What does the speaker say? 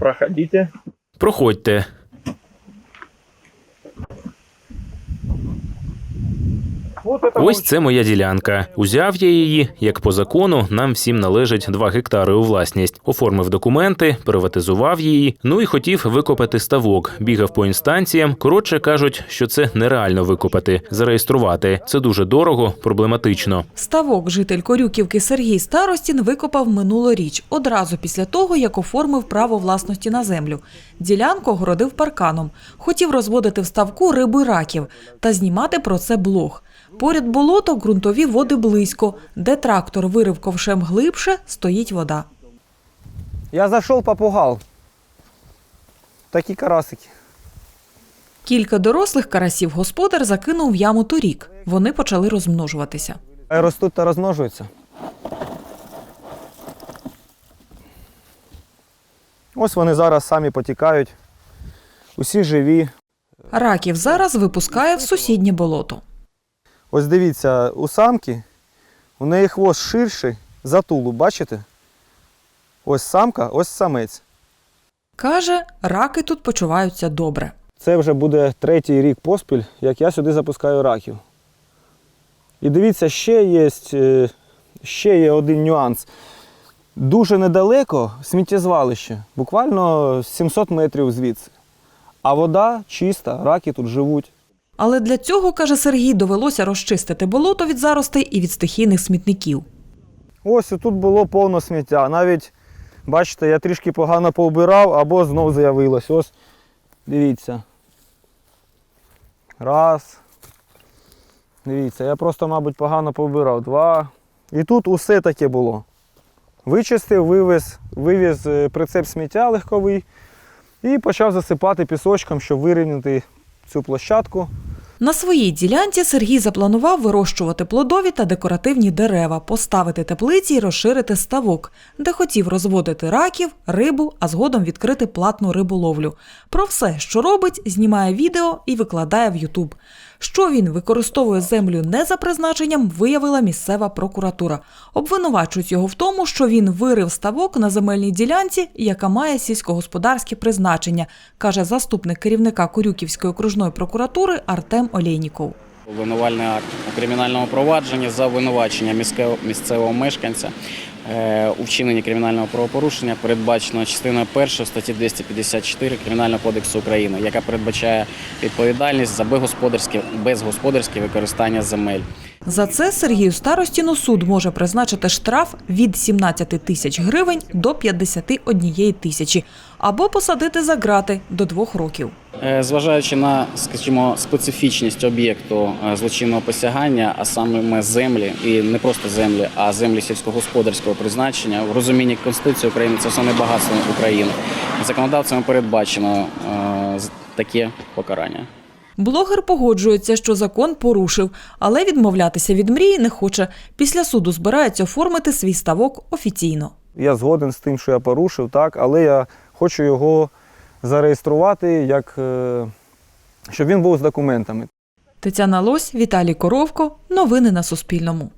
Проходите. Проходьте. Ось це моя ділянка. Узяв я її, як по закону, нам всім належить 2 гектари у власність. Оформив документи, приватизував її. Ну і хотів викопати ставок. Бігав по інстанціям. Коротше кажуть, що це нереально викопати, зареєструвати. Це дуже дорого, проблематично. Ставок житель Корюківки Сергій Старостін викопав минулоріч, одразу після того, як оформив право власності на землю. Ділянку огородив парканом. Хотів розводити в ставку рибу й раків та знімати про це блог. Поряд болото ґрунтові води близько. Де трактор вирив ковшем глибше, стоїть вода. Я зайшов, попугал. Такі карасики. Кілька дорослих карасів господар закинув в яму торік. Вони почали розмножуватися. Ростуть та розмножуються. Ось вони зараз самі потікають. Усі живі. Раків зараз випускає в сусіднє болото. Ось дивіться, у самки у неї хвост ширший за тулу, бачите? Ось самка, ось самець. Каже, раки тут почуваються добре. Це вже буде третій рік поспіль, як я сюди запускаю раків. І дивіться, ще є, е, ще є один нюанс. Дуже недалеко сміттєзвалище, буквально 700 метрів звідси. А вода чиста, раки тут живуть. Але для цього, каже Сергій, довелося розчистити болото від заростей і від стихійних смітників. Ось тут було повно сміття. Навіть, бачите, я трішки погано поубирав або знов з'явилось. Ось, дивіться. Раз. Дивіться, я просто, мабуть, погано поубирав. Два. І тут усе таке було. Вичистив, вивез, вивіз е, прицеп сміття легковий і почав засипати пісочком, щоб вирівняти цю площадку. На своїй ділянці Сергій запланував вирощувати плодові та декоративні дерева, поставити теплиці і розширити ставок, де хотів розводити раків, рибу, а згодом відкрити платну риболовлю. Про все, що робить, знімає відео і викладає в Ютуб. Що він використовує землю не за призначенням, виявила місцева прокуратура. Обвинувачують його в тому, що він вирив ставок на земельній ділянці, яка має сільськогосподарське призначення, каже заступник керівника Корюківської окружної прокуратури Артем Олєйніков. Обвинувальний акт у кримінальному провадженні за обвинувачення місцевого мешканця у вчиненні кримінального правопорушення передбачено частиною 1 статті 254 Кримінального кодексу України, яка передбачає відповідальність за безгосподарське, безгосподарське використання земель. За це Сергію Старостіну суд може призначити штраф від 17 тисяч гривень до 51 тисячі або посадити за ґрати до двох років. Е, Зважаючи на, скажімо, специфічність об'єкту е, злочинного посягання, а саме землі, і не просто землі, а землі сільськогосподарського призначення, в розумінні Конституції України це основне багатство України. Законодавцями передбачено е, таке покарання. Блогер погоджується, що закон порушив, але відмовлятися від мрії не хоче. Після суду збирається оформити свій ставок офіційно. Я згоден з тим, що я порушив, так, але я хочу його зареєструвати, як, е, щоб він був з документами. Тетяна Лось, Віталій Коровко. Новини на Суспільному.